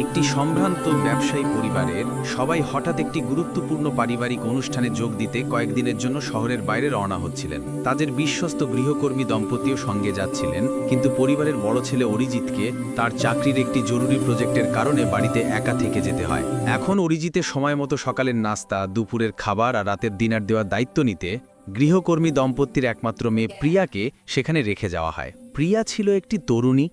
একটি সম্ভ্রান্ত ব্যবসায়ী পরিবারের সবাই হঠাৎ একটি গুরুত্বপূর্ণ পারিবারিক অনুষ্ঠানে যোগ দিতে কয়েকদিনের জন্য শহরের বাইরে রওনা হচ্ছিলেন। তাদের বিশ্বস্ত গৃহকর্মী দম্পতিও সঙ্গে যাচ্ছিলেন, কিন্তু পরিবারের বড় ছেলে অরিজিৎকে তার চাকরির একটি জরুরি প্রজেক্টের কারণে বাড়িতে একা থেকে যেতে হয়। এখন অরিজিতের সময় মতো সকালের নাস্তা, দুপুরের খাবার আর রাতের ডিনার দেওয়ার দায়িত্ব নিতে গৃহকর্মী দম্পতির একমাত্র মেয়ে প্রিয়াকে সেখানে রেখে যাওয়া হয়। প্রিয়া ছিল একটি তরুণী,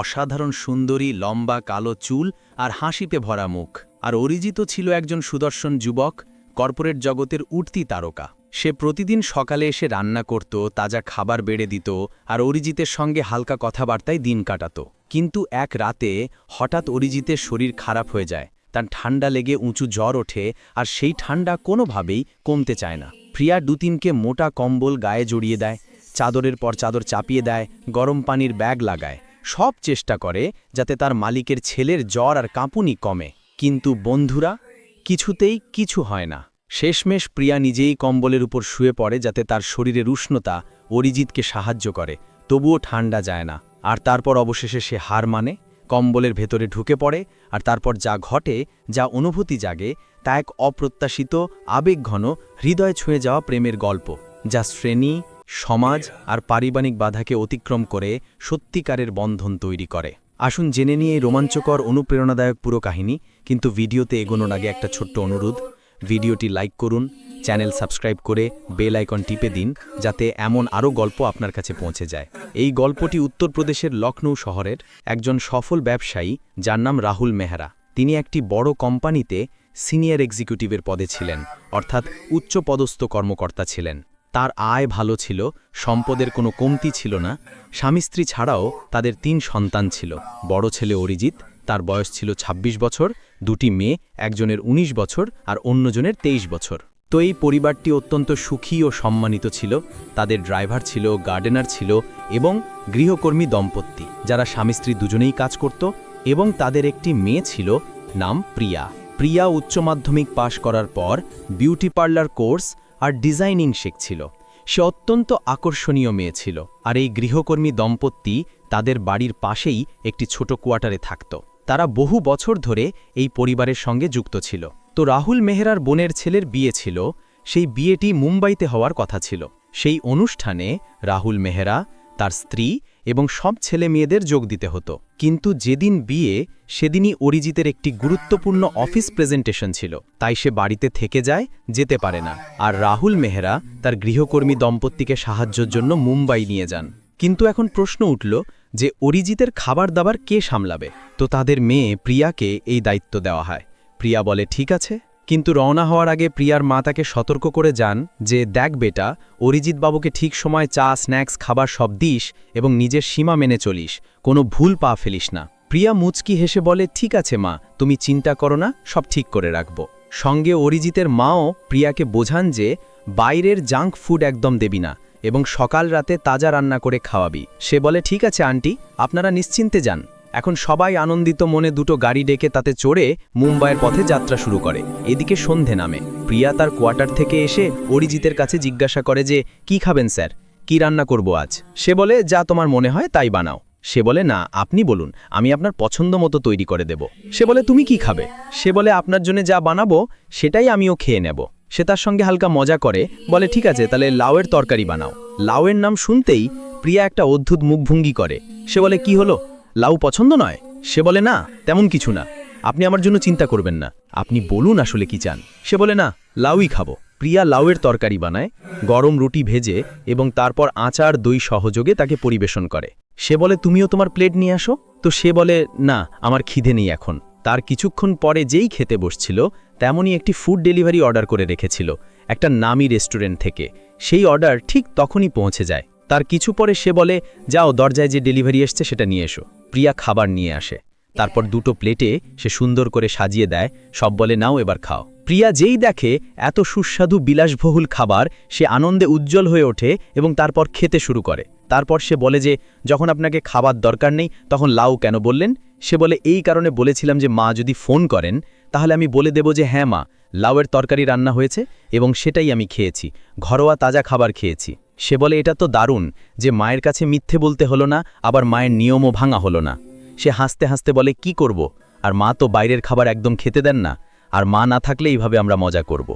অসাধারণ সুন্দরী, লম্বা, কালো চুল আর হাসিতে ভরা মুখ। আর অরিজিত ছিল একজন সুদর্শন যুবক, কর্পোরেট জগতের উঠতি তারকা। সে প্রতিদিন সকালে এসে রান্না করত, তাজা খাবার বেড়ে দিত, আর অরিজিতের সঙ্গে হালকা কথাবার্তায় দিন কাটাত। কিন্তু এক রাতে হঠাৎ অরিজিতের শরীর খারাপ হয়ে যায়। তার ঠান্ডা লেগে উঁচু জ্বর ওঠে, আর সেই ঠান্ডা কোনোভাবেই কমতে চায় না। প্রিয়া দুতিনকে মোটা কম্বল গায়ে জড়িয়ে দেয়, চাদরের পর চাদর চাপিয়ে দেয়, গরম পানির ব্যাগ লাগায়। সব চেষ্টা করে যাতে তার মালিকের ছেলের জ্বর আর কাঁপুনি কমে। কিন্তু বন্ধুরা, কিছুতেই কিছু হয় না। শেষমেশ প্রিয়া নিজেই কম্বলের উপর শুয়ে পড়ে যাতে তার শরীরের উষ্ণতা অরিজিৎকে সাহায্য করে। তবুও ঠান্ডা যায় না। আর তারপর অবশেষে সে হার মানে কম্বলের ভেতরে ঢুকে পড়ে আর তারপর যা ঘটে, যা অনুভূতি জাগে, তা এক অপ্রত্যাশিত, আবেগঘন, হৃদয় ছুঁয়ে যাওয়া প্রেমের গল্প, যা শ্রেণি সমাজ আর পারিবারিক বাধাকে অতিক্রম করে সত্যিকারের বন্ধন তৈরি করে। আসুন জেনে নিয়ে এই রোমাঞ্চকর, অনুপ্রেরণাদায়ক পুরো কাহিনী, কিন্তু ভিডিওতে এগোনোর আগে একটা ছোট্ট অনুরোধ। ভিডিওটি লাইক করুন, চ্যানেল সাবস্ক্রাইব করে বেল আইকন টিপে দিন, যাতে এমন আরও গল্প আপনার কাছে পৌঁছে যায়। এই গল্পটি উত্তরপ্রদেশের লখনৌ শহরের একজন সফল ব্যবসায়ী, যার নাম রাহুল মেহরা। তিনি একটি বড় কোম্পানিতে সিনিয়র এক্সিকিউটিভের পদে ছিলেন, অর্থাৎ উচ্চপদস্থ কর্মকর্তা ছিলেন। তার আয় ভালো ছিল, সম্পদের কোনো কমতি ছিল না, স্বামী স্ত্রী ছাড়াও তাদের তিন সন্তান ছিল, বড় ছেলে অরিজিৎ, তার বয়স ছিল ২৬ বছর, দুটি মেয়ে, একজনের ১৯ বছর আর অন্যজনের ২৩ বছর। তো এই পরিবারটি অত্যন্ত সুখী ও সম্মানিত ছিল, তাদের ড্রাইভার ছিল, গার্ডেনার ছিল এবং গৃহকর্মী দম্পতি, যারা স্বামী স্ত্রী দুজনেই কাজ করত এবং তাদের একটি মেয়ে ছিল নাম প্রিয়া। প্রিয়া উচ্চ মাধ্যমিক পাশ করার পর বিউটি পার্লার কোর্স আর ডিজাইনিং শিখছিল। সে অত্যন্ত আকর্ষণীয় মেয়ে ছিল আর এই গৃহকর্মী দম্পতি তাদের বাড়ির পাশেই একটি ছোট কোয়ার্টারে থাকত। তারা বহু বছর ধরে এই পরিবারের সঙ্গে যুক্ত ছিল। তো রাহুল মেহরার বোনের ছেলের বিয়ে ছিল, সেই বিয়েটি মুম্বাইতে হওয়ার কথা ছিল। সেই অনুষ্ঠানে রাহুল মেহরা, তার স্ত্রী এবং সব ছেলে মেয়েদের যোগ দিতে হতো। কিন্তু যেদিন বিয়ে, সেদিনই অরিজিতের একটি গুরুত্বপূর্ণ অফিস প্রেজেন্টেশন ছিল। তাই সে বাড়িতে থেকে যায়, যেতে পারে না। আর রাহুল মেহরা তার গৃহকর্মী দম্পতিকে সাহায্যের জন্য মুম্বাই নিয়ে যান। কিন্তু এখন প্রশ্ন উঠল যে অরিজিতের খাবার দাবার কে সামলাবে? তো তাদের মেয়ে প্রিয়াকে এই দায়িত্ব দেওয়া হয়। প্রিয়া বলে, ঠিক আছে। কিন্তু রওনা হওয়ার আগে প্রিয়ার মা তাকে সতর্ক করে যান যে, দেখ বেটা অরিজিৎ বাবুকে ঠিক সময় চা, স্ন্যাক্স, খাবার সব দিস এবং নিজের সীমা মেনে চলিস, কোনো ভুল পা ফেলিস না। প্রিয়া মুচকি হেসে বলে, ঠিক আছে মা, তুমি চিন্তা করো না, সব ঠিক করে রাখব। সঙ্গে অরিজিতের মাও প্রিয়াকে বোঝান যে, বাইরের জাঙ্ক ফুড একদম দেবি না এবং সকাল রাতে তাজা রান্না করে খাওয়াবি। সে বলে, ঠিক আছে আন্টি, আপনারা নিশ্চিন্তে যান। এখন সবাই আনন্দিত মনে দুটো গাড়ি ডেকে তাতে চড়ে মুম্বাইয়ের পথে যাত্রা শুরু করে। এদিকে সন্ধে নামে। প্রিয়া তার কোয়ার্টার থেকে এসে অরিজিতের কাছে জিজ্ঞাসা করে যে, কি খাবেন স্যার? কি রান্না করব আজ? সে বলে, যা তোমার মনে হয় তাই বানাও। সে বলে, না, আপনি বলুন, আমি আপনার পছন্দ মতো তৈরি করে দেব। সে বলে, তুমি কি খাবে? সে বলে, আপনার জন্য যা বানাবো, সেটাই আমিও খেয়ে নেব। সে তার সঙ্গে হালকা মজা করে, বলে, ঠিক আছে, তাহলে লাউয়ের তরকারি বানাও। লাউয়ের নাম শুনতেই প্রিয়া একটা অদ্ভুত মুখভঙ্গি করে। সে বলে, কি হলো? লাউ পছন্দ নয়? সে বলে, না, তেমন কিছু না। আপনি আমার জন্য চিন্তা করবেন না। আপনি বলুন আসলে কি চান? সে বলে, না, লাউই খাব। প্রিয়া লাউয়ের তরকারি বানায়, গরম রুটি ভেজে এবং তারপর আচার, দই সহযোগে তাকে পরিবেশন করে। সে বলে, তুমিও তোমার প্লেট নিয়ে আসো? তো সে বলে, না, আমার খিদে নেই এখন। তার কিছুক্ষণ পরে যেই খেতে বসছিল, তেমনই একটি ফুড ডেলিভারি অর্ডার করে রেখেছিল, একটা নামি রেস্টুরেন্ট থেকে। সেই অর্ডার ঠিক তখনই পৌঁছে যায়। তার কিছু পরে সে বলে, যাও, দরজায় যে ডেলিভারি এসছে সেটা নিয়ে এসো। প্রিয়া খাবার নিয়ে আসে। তারপর দুটো প্লেটে সে সুন্দর করে সাজিয়ে দেয়, সব বলে, নাও এবার খাও। প্রিয়া যেই দেখে এত সুস্বাদু বিলাসবহুল খাবার, সে আনন্দে উজ্জ্বল হয়ে ওঠে এবং তারপর খেতে শুরু করে। তারপর সে বলে যে, যখন আপনাকে খাবার দরকার নেই, তখন লাউ কেন বললেন? সে বলে, এই কারণে বলেছিলাম যে, মা যদি ফোন করেন, তাহলে আমি বলে দেব যে হ্যাঁ মা, লাউয়ের তরকারি রান্না হয়েছে এবং সেটাই আমি খেয়েছি, ঘরোয়া তাজা খাবার খেয়েছি। সে বলে, এটা তো দারুণ যে মায়ের কাছে মিথ্যে বলতে হলো না, আবার মায়ের নিয়মও ভাঙা হলো না। সে হাসতে হাসতে বলে, কি করব? আর মা তো বাইরের খাবার একদম খেতে দেন না, আর মা না থাকলে এইভাবে আমরা মজা করব।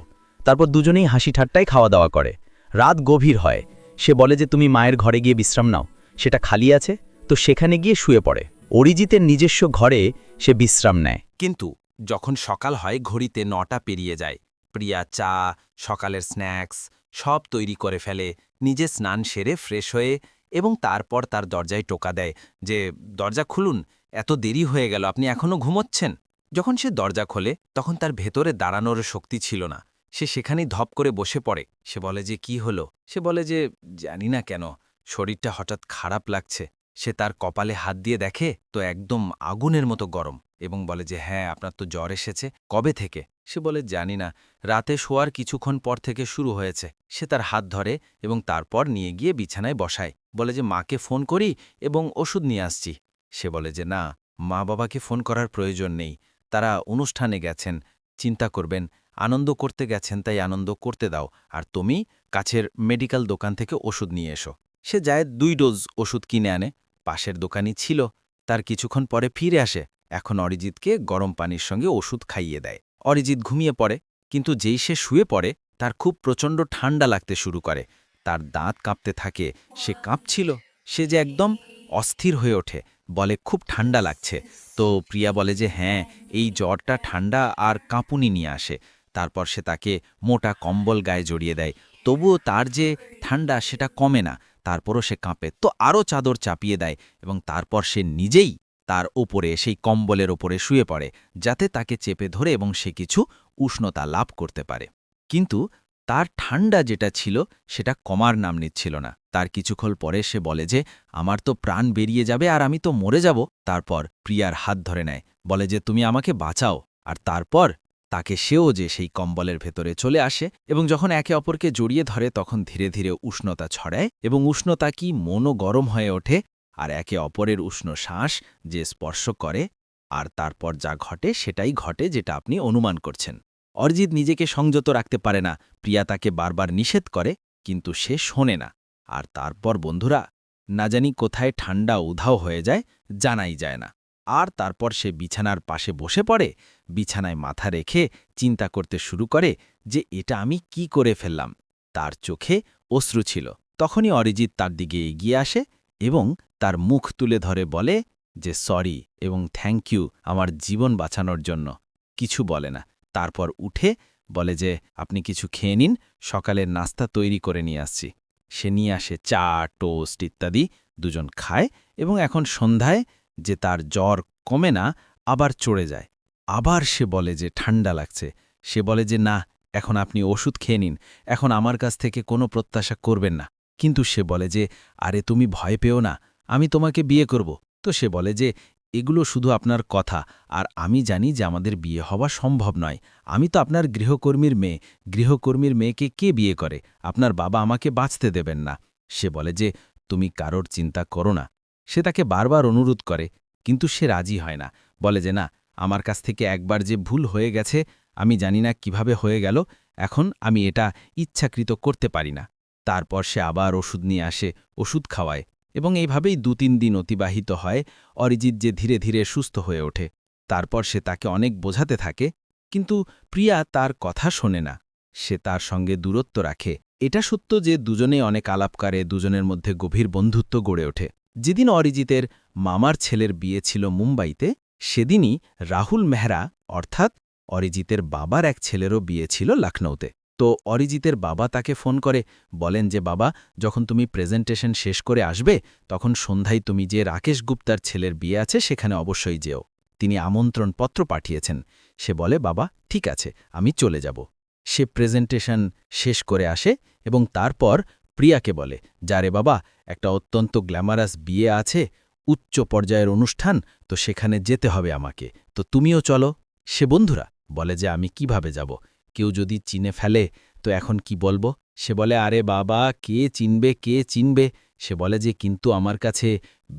তারপর দুজনেই হাসি ঠাট্টায় খাওয়া দাওয়া করে। রাত গভীর হয়। সে বলে যে, তুমি মায়ের ঘরে গিয়ে বিশ্রাম নাও, সেটা খালি আছে, তো সেখানে গিয়ে শুয়ে পড়ে। অরিজিতের নিজস্ব ঘরে সে বিশ্রাম নেয়। কিন্তু যখন সকাল হয়, ঘড়িতে নটা পেরিয়ে যায়। প্রিয়া চা, সকালের স্ন্যাক্স সব তৈরি করে ফেলে। নিজে স্নান সেরে ফ্রেশ হয়ে এবং তারপর তার দরজায় টোকা দেয় যে, দরজা খুলুন, এত দেরি হয়ে গেল, আপনি এখনও ঘুমোচ্ছেন? যখন সে দরজা খোলে, তখন তার ভেতরে দাঁড়ানোর শক্তি ছিল না। সে সেখানেই ধপ করে বসে পড়ে। সে বলে যে, কি হলো? সে বলে যে, জানি না কেন, শরীরটা হঠাৎ খারাপ লাগছে। সে তার কপালে হাত দিয়ে দেখে, তো একদম আগুনের মতো গরম। এবং বলে যে হ্যাঁ আপনার তো জ্বর এসেছে, কবে থেকে? সে বলে, জানি না। রাতে শোয়ার কিছুক্ষণ পর থেকে শুরু হয়েছে। সে তার হাত ধরে এবং তারপর নিয়ে গিয়ে বিছানায় বসায়। বলে যে, মাকে ফোন করি এবং ওষুধ নিয়ে আসছি। সে বলে যে, না মা বাবাকে ফোন করার প্রয়োজন নেই। তারা অনুষ্ঠানে গেছেন, চিন্তা করবেন, আনন্দ করতে গেছেন, তাই আনন্দ করতে দাও। আর তুমি কাছের মেডিকেল দোকান থেকে ওষুধ নিয়ে এসো। সে যায়, দুই ডোজ ওষুধ কিনে আনে। পাশের দোকানই ছিল। তার কিছুক্ষণ পরে ফিরে আসে। এখন অরিজিৎকে গরম পানির সঙ্গে ওষুধ খাইয়ে দেয়। অরিজিৎ ঘুমিয়ে পড়ে, কিন্তু যেই সে শুয়ে পড়ে, তার খুব প্রচণ্ড ঠান্ডা লাগতে শুরু করে। তার দাঁত কাঁপতে থাকে, সে কাঁপছিল, সে যে একদম অস্থির হয়ে ওঠে, বলে খুব ঠান্ডা লাগছে। তো প্রিয়া বলে যে হ্যাঁ এই জ্বরটা ঠান্ডা আর কাঁপুনি নিয়ে আসে। তারপর সে তাকে মোটা কম্বল গায়ে জড়িয়ে দেয়। তবুও তার যে ঠান্ডা সেটা কমে না, তারপরও সে কাঁপে। তো আরও চাদর চাপিয়ে দেয় এবং তারপর সে নিজেই তার ওপরে সেই কম্বলের ওপরে শুয়ে পড়ে, যাতে তাকে চেপে ধরে এবং সে কিছু উষ্ণতা লাভ করতে পারে। কিন্তু তার ঠান্ডা যেটা ছিল, সেটা কমার নাম নিচ্ছিল না। তার কিছুক্ষণ পরে সে বলে যে, আমার তো প্রাণ বেরিয়ে যাবে আর আমি তো মরে যাব। তারপর প্রিয়ার হাত ধরে নেয়। বলে যে, তুমি আমাকে বাঁচাও। আর তারপর তাকে সেও যে, সেই কম্বলের ভেতরে চলে আসে এবং যখন একে অপরকে জড়িয়ে ধরে, তখন ধীরে ধীরে উষ্ণতা ছড়ায় এবং উষ্ণতা কি মনও গরম হয়ে ওঠে আর একে অপরের উষ্ণ শ্বাস যে স্পর্শ করে, আর তারপর যা ঘটে সেটাই ঘটে যেটা আপনি অনুমান করছেন। অরিজিৎ নিজেকে সংযত রাখতে পারে না, প্রিয়া তাকে বারবার নিষেধ করে, কিন্তু সে শোনে না। আর তারপর বন্ধুরা, না জানি কোথায় ঠান্ডা উধাও হয়ে যায়, জানাই যায় না। আর তারপর সে বিছানার পাশে বসে পড়ে, বিছানায় মাথা রেখে চিন্তা করতে শুরু করে যে এটা আমি কি করে ফেললাম। তার চোখে অশ্রু ছিল। তখনই অরিজিৎ তার দিকে এগিয়ে আসে এবং তার মুখ তুলে ধরে বলে যে, সরি এবং থ্যাংক ইউ আমার জীবন বাঁচানোর জন্য। কিছু বলে না। তারপর উঠে বলে যে, আপনি কিছু খেয়ে নিন, সকালের নাস্তা তৈরি করে নিয়ে আসছি। সে নিয়ে আসে চা, টোস্ট ইত্যাদি, দুজন খায় এবং এখন সন্ধ্যায় যে তার জ্বর কমে না, আবার চড়ে যায়। আবার সে বলে যে ঠান্ডা লাগছে। সে বলে যে, না, এখন আপনি ওষুধ খেয়ে নিন। এখন আমার কাছ থেকে কোনো প্রত্যাশা করবেন না। কিন্তু সে বলে যে, আরে তুমি ভয় পেও না, আমি তোমাকে বিয়ে করব। তো সে বলে যে, এগুলো শুধু আপনার কথা, আর আমি জানি যে আমাদের বিয়ে হওয়া সম্ভব নয়। আমি তো আপনার গৃহকর্মীর মেয়ে, গৃহকর্মীর মেয়েকে কে বিয়ে করে? আপনার বাবা আমাকে বাঁচতে দেবেন না। সে বলে যে, তুমি কারোর চিন্তা করো না। সে তাকে বারবার অনুরোধ করে, কিন্তু সে রাজি হয় না। বলে যে, না, আমার কাছ থেকে একবার যে ভুল হয়ে গেছে, আমি জানি না কীভাবে হয়ে গেল, এখন আমি এটা ইচ্ছাকৃত করতে পারি না। তারপর সে আবার ওষুধ নিয়ে আসে, ওষুধ খাওয়ায় এবং এইভাবেই দু তিন দিন অতিবাহিত হয়, অরিজিৎ যে ধীরে ধীরে সুস্থ হয়ে ওঠে। তারপর সে তাকে অনেক বোঝাতে থাকে, কিন্তু প্রিয়া তার কথা শোনে না। সে তার সঙ্গে দূরত্ব রাখে। এটা সত্য যে দুজনেই অনেক আলাপ করে দুজনের মধ্যে গভীর বন্ধুত্ব গড়ে ওঠে। যেদিন অরিজিতের মামার ছেলের বিয়ে ছিল মুম্বাইতে, সেদিনই রাহুল মেহরা, অর্থাৎ অরিজিতের বাবার এক ছেলেরও বিয়ে ছিল লখনৌতে তো অরিজিতের বাবা তাকে ফোন করে, বলেন যে, বাবা, যখন তুমি প্রেজেন্টেশন শেষ করে আসবে, তখন সন্ধ্যায় তুমি যে রাকেশ গুপ্তার ছেলের বিয়ে আছে, সেখানে অবশ্যই যেও। তিনি আমন্ত্রণ পত্র পাঠিয়েছেন সে বলে, বাবা, ঠিক আছে, আমি চলে যাব সে প্রেজেন্টেশন শেষ করে আসে এবং তারপর প্রিয়াকে বলে যারে বাবা, একটা অত্যন্ত গ্ল্যামারাস বিয়ে আছে, উচ্চ পর্যায়ের অনুষ্ঠান, তো সেখানে যেতে হবে আমাকে। তো তুমিও চলো সে বন্ধুরা বলে যে, আমি কীভাবে যাব? কেউ যদি চিনে ফেলে, তো এখন কি বলব? সে বলে, আরে বাবা, কে চিনবে কে চিনবে? সে বলে যে, কিন্তু আমার কাছে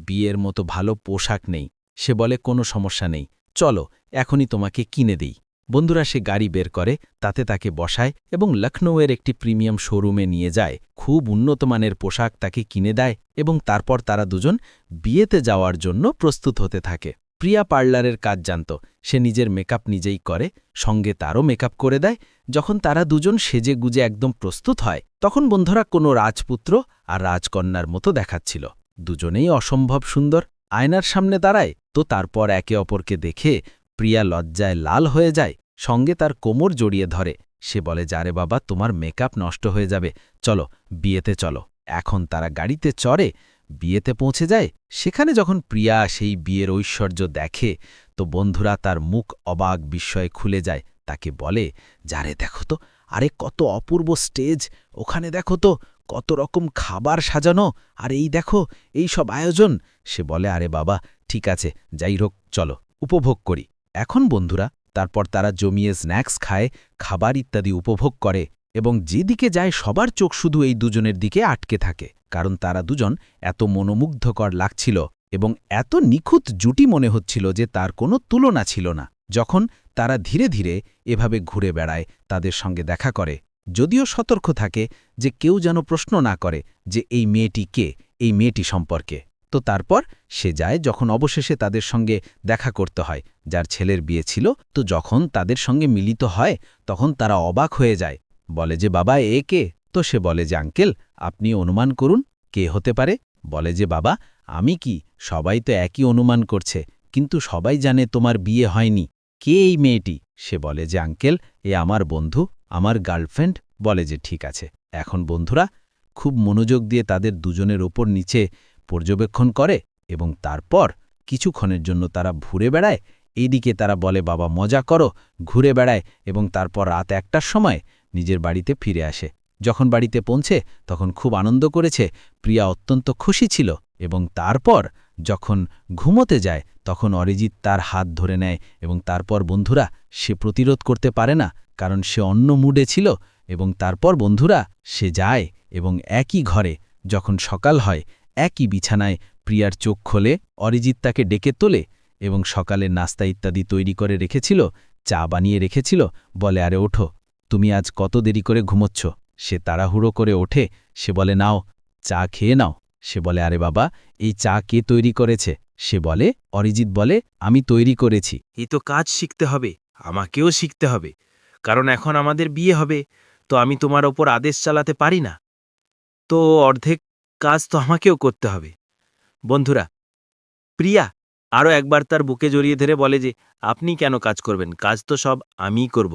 বিয়ের মতো ভালো পোশাক নেই। সে বলে, কোনো সমস্যা নেই। চলো, এখনই তোমাকে কিনে দেই। বন্ধুরা, সে গাড়ি বের করে, তাতে তাকে বসায় এবং লখনৌয়ের একটি প্রিমিয়াম শোরুমে নিয়ে যায়। খুব উন্নতমানের পোশাক তাকে কিনে দেয় এবং তারপর তারা দুজন বিয়েতে যাওয়ার জন্য প্রস্তুত হতে থাকে। প্রিয়া পার্লারের কাজ জানত। সে নিজের মেকআপ নিজেই করে, সঙ্গে তারও মেকআপ করে দেয়। যখন তারা দুজন সেজে গুজে একদম প্রস্তুত হয়, তখন বন্ধুরা কোনো রাজপুত্র আর রাজকন্যার মতো দেখাচ্ছিল। দুজনেই অসম্ভব সুন্দর। আয়নার সামনে দাঁড়ায়, তো তারপর একে অপরকে দেখে প্রিয়া লজ্জায় লাল হয়ে যায়, সঙ্গে তার কোমর জড়িয়ে ধরে। সে বলে যারে বাবা, তোমার মেকআপ নষ্ট হয়ে যাবে। চলো, বিয়েতে চলো। এখন তারা গাড়িতে চড়ে বিয়েতে পৌঁছে যায়, সেখানে যখন প্রিয়া সেই বিয়ের ঐশ্বর্য দেখে, তো বন্ধুরা তার মুখ অবাক বিস্ময়ে খুলে যায়। তাকে বলে, যারে দেখো তো, আরে কত অপূর্ব স্টেজ, ওখানে দেখো তো, কত রকম খাবার সাজানো, আর এই দেখো, এই সব আয়োজন। সে বলে, আরে বাবা, ঠিক আছে, যাই হোক, চলো, উপভোগ করি। এখন বন্ধুরা, তারপর তারা জমিয়ে স্ন্যাক্স খায়, খাবার ইত্যাদি উপভোগ করে। এবং যেদিকে যায় সবার চোখ শুধু এই দুজনের দিকে আটকে থাকে, কারণ তারা দুজন এত মনোমুগ্ধকর লাগছিল এবং এত নিখুঁত জুটি মনে হচ্ছিল যে তার কোনো তুলনা ছিল না। যখন তারা ধীরে ধীরে এভাবে ঘুরে বেড়ায়, তাদের সঙ্গে দেখা করে, যদিও সতর্ক থাকে যে কেউ যেন প্রশ্ন না করে যে এই মেয়েটি কে, এই মেয়েটি সম্পর্কে। তো তারপর সে যায় যখন অবশেষে তাদের সঙ্গে দেখা করতে হয়, যার ছেলের বিয়ে ছিল, তো যখন তাদের সঙ্গে মিলিত হয়, তখন তারা অবাক হয়ে যায় বলে যে, বাবা, এ কে? তো সে বলে যে, আঙ্কেল, আপনি অনুমান করুন, কে হতে পারে? বলে যে, বাবা, আমি কি? সবাই তো একই অনুমান করছে, কিন্তু সবাই জানে তোমার বিয়ে হয়নি। কে এই মেয়েটি? সে বলে যে, আঙ্কেল, এ আমার বন্ধু, আমার গার্লফ্রেন্ড। বলে যে, ঠিক আছে, এখন বন্ধুরা, খুব মনোযোগ দিয়ে তাদের দুজনের ওপর নিচে পর্যবেক্ষণ করে এবং তারপর কিছুক্ষণের জন্য তারা ঘুরে বেড়ায়। এইদিকে তারা বলে, বাবা, মজা করো, ঘুরে বেড়ায় এবং তারপর রাত একটার সময় নিজের বাড়িতে ফিরে আসে। যখন বাড়িতে পৌঁছে, তখন খুব আনন্দ করেছে, প্রিয়া অত্যন্ত খুশি ছিল এবং তারপর যখন ঘুমোতে যায়, তখন অরিজিৎ তার হাত ধরে নেয় এবং তারপর বন্ধুরা সে প্রতিরোধ করতে পারে না, কারণ সে অন্য মুডে ছিল এবং তারপর বন্ধুরা সে যায় এবং একই ঘরে, যখন সকাল হয়, একই বিছানায় প্রিয়ার চোখ খোলে, অরিজিৎ তাকে ডেকে তোলে এবং সকালে নাস্তা ইত্যাদি তৈরি করে রেখেছিল, চা বানিয়ে রেখেছিল, বলে, আরে, ওঠো। তুমি আজ কত দেরি করে ঘুমোচ্ছ? সে তাড়াহুড়ো করে ওঠে, সে বলে, নাও, চা খেয়ে নাও। সে বলে, আরে বাবা, এই চা কে তৈরি করেছে? সে বলে, অরিজিৎ বলে, আমি তৈরি করেছি। এই তো কাজ শিখতে হবে, আমাকেও শিখতে হবে, কারণ এখন আমাদের বিয়ে হবে, তো আমি তোমার ওপর আদেশ চালাতে পারি না। তো অর্ধেক কাজ তো আমাকেও করতে হবে। বন্ধুরা, প্রিয়া আরও একবার তার বুকে জড়িয়ে ধরে বলে যে, আপনি কেন কাজ করবেন? কাজ তো সব আমিই করব।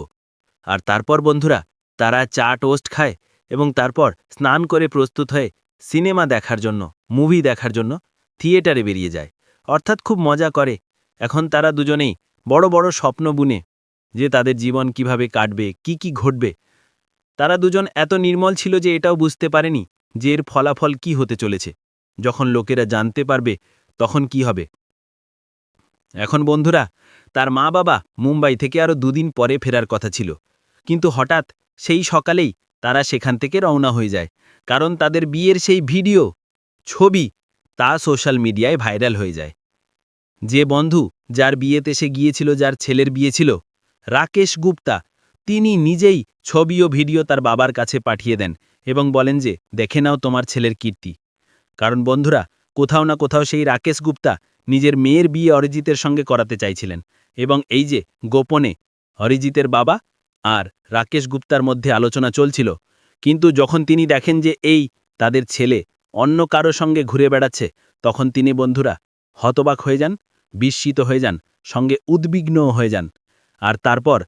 আর তারপর বন্ধুরা, তারা চা টোস্ট খায় এবং তারপর স্নান করে প্রস্তুত হয়ে সিনেমা দেখার জন্য, মুভি দেখার জন্য থিয়েটারে বেরিয়ে যায়। অর্থাৎ খুব মজা করে। এখন তারা দুজনেই বড় বড় স্বপ্ন বুনে যে তাদের জীবন কীভাবে কাটবে, কি কি ঘটবে। তারা দুজন এত নির্মল ছিল যে এটাও বুঝতে পারেনি যে এর ফলাফল কি হতে চলেছে। যখন লোকেরা জানতে পারবে তখন কি হবে। এখন বন্ধুরা, তার মা বাবা মুম্বাই থেকে আরও দুদিন পরে ফেরার কথা ছিল। কিন্তু হঠাৎ সেই সকালেই তারা সেখান থেকে রওনা হয়ে যায়, কারণ তাদের বিয়ের সেই ভিডিও, ছবি তা সোশ্যাল মিডিয়ায় ভাইরাল হয়ে যায়। যে বন্ধু যার বিয়েতে সে গিয়েছিল, যার ছেলের বিয়ে ছিল, রাকেশ গুপ্তা, তিনি নিজেই ছবি ও ভিডিও তার বাবার কাছে পাঠিয়ে দেন এবং বলেন যে, দেখে নাও তোমার ছেলের কীর্তি। কারণ বন্ধুরা, কোথাও না কোথাও সেই রাকেশ গুপ্তা নিজের মেয়ের বিয়ে অরিজিতের সঙ্গে করাতে চাইছিলেন এবং এই যে গোপনে অরিজিতের বাবা আর রাকেশ গুপ্তার মধ্যে আলোচনা চলছিল। কিন্তু যখন তিনি দেখেন যে এই তাদের ছেলে অন্য কারও সঙ্গে ঘুরে বেড়াচ্ছে, তখন তিনি, বন্ধুরা, হতবাক হয়ে যান, বিস্মিত হয়ে যান, সঙ্গে উদ্বিগ্নও হয়ে যান। আর তারপর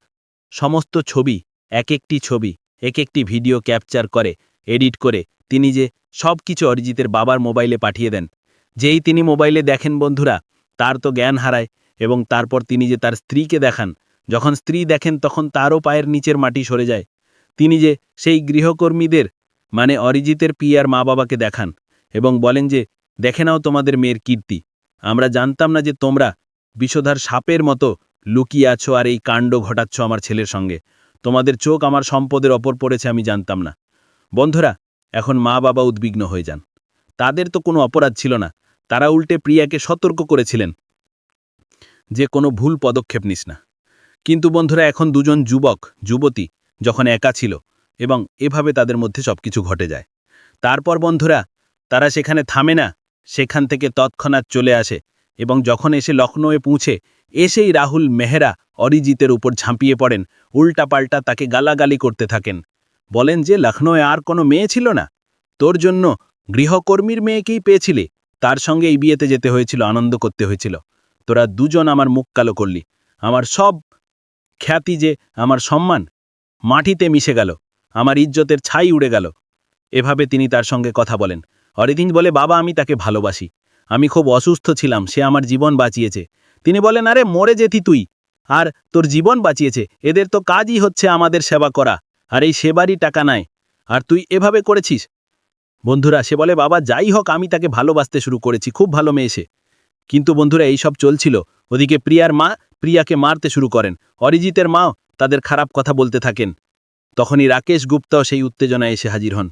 সমস্ত ছবি এক একটি ছবি এক একটি ভিডিও ক্যাপচার করে, এডিট করে তিনি যে সব কিছু অরিজিতের বাবার মোবাইলে পাঠিয়ে দেন। যেই তিনি মোবাইলে দেখেন, বন্ধুরা, তার তো জ্ঞান হারায় এবং তারপর তিনি যে তার স্ত্রীকে দেখান যখন স্ত্রী দেখেন তখন তারও পায়ের নিচের মাটি সরে যায়। তিনি যে সেই গৃহকর্মীদের মানে অরিজিতের পিয়ার মা বাবাকে দেখান এবং বলেন যে, দেখে নাও তোমাদের মেয়ের কীর্তি। আমরা জানতাম না যে তোমরা বিষধার সাপের মতো লুকিয়ে আছো আর এই কাণ্ড ঘটাচ্ছ আমার ছেলের সঙ্গে। তোমাদের চোখ আমার সম্পদের ওপর পড়েছে আমি জানতাম না। বন্ধুরা, এখন মা বাবা উদ্বিগ্ন হয়ে যান। তাদের তো কোনো অপরাধ ছিল না। তারা উল্টে প্রিয়াকে সতর্ক করেছিলেন যে কোনো ভুল পদক্ষেপ নিস না। কিন্তু বন্ধুরা, এখন দুজন যুবক, যুবতী যখন একা ছিল এবং এভাবে তাদের মধ্যে সবকিছু ঘটে যায়। তারপর বন্ধুরা, তারা সেখানে থামে না, সেখান থেকে তৎক্ষণাৎ চলে আসে এবং যখন এসে লখনৌয়ে পৌঁছে, এসেই রাহুল মেহরা অরিজিতের উপর ঝাঁপিয়ে পড়েন, উল্টাপাল্টা তাকে গালাগালি করতে থাকেন। বলেন যে লখনৌয়ে আর কোনো মেয়ে ছিল না? তোর জন্য গৃহকর্মীর মেয়েকেই পেয়েছিলে। তার সঙ্গে এই বিয়েতে যেতে হয়েছিল, আনন্দ করতে হয়েছিল। তোরা দুজন আমার মুখ কালো করলি। আমার সব খ্যাতি যে আমার সম্মান, মাটিতে মিশে গেল, আমার ইজ্জতের ছাই উড়ে গেল। এভাবে তিনি তার সঙ্গে কথা বলেন। অরিদিন বলে, বাবা, আমি তাকে ভালোবাসি। আমি খুব অসুস্থ ছিলাম, সে আমার জীবন বাঁচিয়েছে। তিনি বলেন, আরে, মরে যেতি তুই, আর তোর জীবন বাঁচিয়েছে। এদের তো কাজই হচ্ছে আমাদের সেবা করা, আর এই সেবারই টাকা নাই। আর তুই এভাবে করেছিস? বন্ধুরা, সে বলে, বাবা, যাই হোক, আমি তাকে ভালোবাসতে শুরু করেছি, খুব ভালো মেয়ে সে। কিন্তু বন্ধুরা এই সব চলছিল। ওদিকে প্রিয়ার মা প্রিয়াকে মারতে শুরু করেন। অরিজিতের মাও তাদের খারাপ কথা বলতে থাকেন। তখনই রাকেশ গুপ্তাও সেই উত্তেজনায় এসে হাজির হন।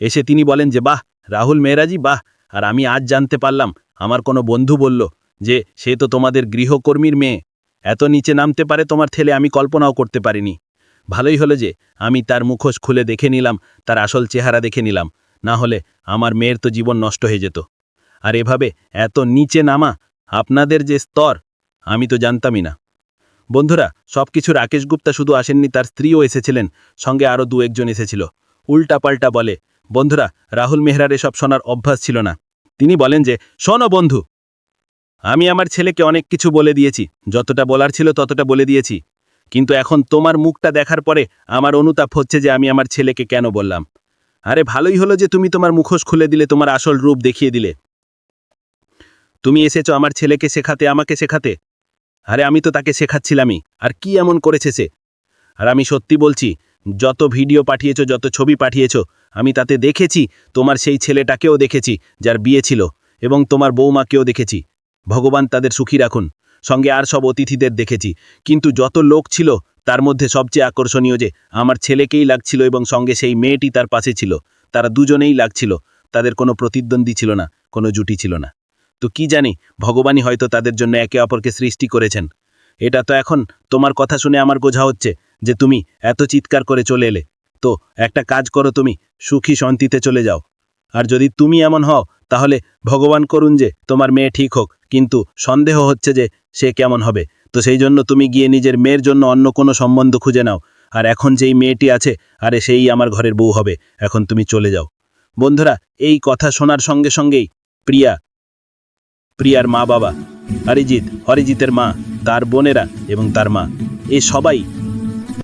এসে তিনি বলেন যে, বাহ, রাহুল মেহরাজি বাহ, আর আমি আজ জানতে পারলাম, আমার কোনো বন্ধু বলল যে, সে তো তোমাদের গৃহকর্মীর মেয়ে। এত নিচে নামতে পারে তোমার ছেলে, আমি কল্পনাও করতে পারিনি। ভালোই হলো যে, আমি তার মুখোশ খুলে দেখে নিলাম, তার আসল চেহারা দেখে নিলাম। না হলে আমার মেয়ের তো জীবন নষ্ট হয়ে যেত। আর এভাবে এত নিচে নামা, আপনাদের যে স্তর আমি তো জানতামই না। বন্ধুরা, সবকিছু রাকেশ গুপ্তা শুধু আসেননি, তার স্ত্রীও এসেছিলেন, সঙ্গে আরও দু একজন এসেছিল। উল্টাপাল্টা বলে, বন্ধুরা, রাহুল মেহরার এসব শোনার অভ্যাস ছিল না। তিনি বলেন যে, শোনো বন্ধু, আমি আমার ছেলেকে অনেক কিছু বলে দিয়েছি, যতটা বলার ছিল ততটা বলে দিয়েছি। কিন্তু এখন তোমার মুখটা দেখার পরে আমার অনুতাপ হচ্ছে যে আমি আমার ছেলেকে কেন বললাম? আরে, ভালোই হলো যে তুমি তোমার মুখোশ খুলে দিলে, তোমার আসল রূপ দেখিয়ে দিলে। তুমি এসেছ আমার ছেলেকে শেখাতে, আমাকে শেখাতে? আরে আমি তো তাকে শেখাচ্ছিলামই। আর কি এমন করেছে সে? আর আমি সত্যি বলছি, যত ভিডিও পাঠিয়েছো, যত ছবি পাঠিয়েছো, আমি তাতে দেখেছি, তোমার সেই ছেলেটাকেও দেখেছি, যার বিয়ে ছিল, এবং তোমার বৌমাকেও দেখেছি। ভগবান তাদের সুখী রাখুন। সঙ্গে আর সব অতিথিদের দেখেছি। কিন্তু যত লোক ছিল, তার মধ্যে সবচেয়ে আকর্ষণীয় যে, আমার ছেলেকেই লাগছিল এবং সঙ্গে সেই মেয়েটি তার পাশে ছিল। তারা দুজনেই লাগছিল। তাদের কোনো প্রতিদ্বন্দ্বী ছিল না, কোনো জুটি ছিল না। তো কি জানি, ভগবানই হয়তো তাদের জন্য একে অপরকে সৃষ্টি করেছেন। এটা তো এখন তোমার কথা শুনে আমার বোঝা হচ্ছে যে তুমি এত চিৎকার করে চলে এলে। তো একটা কাজ করো তুমি, সুখী শান্তিতে চলে যাও। আর যদি তুমি এমন হও, তাহলে ভগবান করুন যে তোমার মেয়ে ঠিক হোক, কিন্তু সন্দেহ হচ্ছে যে সে কেমন হবে। তো সেই জন্য তুমি গিয়ে নিজের মেয়ের জন্য অন্য কোনো সম্বন্ধ খুঁজে নাও। আর এখন যেই মেয়েটি আছে, আরে সেই আমার ঘরের বউ হবে, এখন তুমি চলে যাও। বন্ধুরা, এই কথা শোনার সঙ্গে সঙ্গেই প্রিয়া প্রিয়ার মা বাবা, অরিজিৎ, অরিজিতের মা, তার বোনেরা এবং তার মা, এ সবাই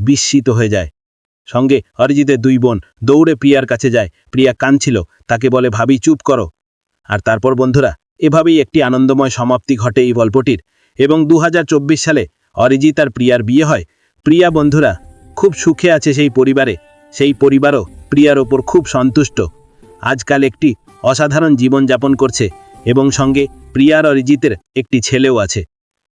বিস্মিত হয়ে যায়। সঙ্গে অরিজিতের দুই বোন দৌড়ে প্রিয়ার কাছে যায়। প্রিয়া কাঁদছিল, তাকে বলে, ভাবি, চুপ করো। আর তারপর বন্ধুরা, এভাবেই একটি আনন্দময় সমাপ্তি ঘটে এই গল্পটির। এবং দু হাজার চব্বিশ সালে অরিজিৎ আর প্রিয়ার বিয়ে হয়। প্রিয়া বন্ধুরা খুব সুখে আছে সেই পরিবারে। সেই পরিবারও প্রিয়ার ওপর খুব সন্তুষ্ট। আজকাল একটি অসাধারণ জীবন যাপন করছে। এবং সঙ্গে প্রিয়ার অরিজিতের একটি ছেলেও আছে।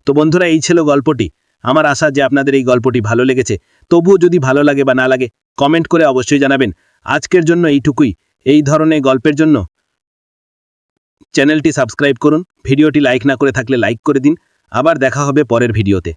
তো বন্ধুরা, এই ছিল গল্পটি। আমার আশা যে আপনাদের এই গল্পটি ভালো লেগেছে। তবুও যদি ভালো লাগে বা না লাগে, কমেন্ট করে অবশ্যই জানাবেন। আজকের জন্য এইটুকুই। এই ধরনের গল্পের জন্য চ্যানেলটি সাবস্ক্রাইব করুন। ভিডিওটি লাইক না করে থাকলে লাইক করে দিন। আবার দেখা হবে পরের ভিডিওতে।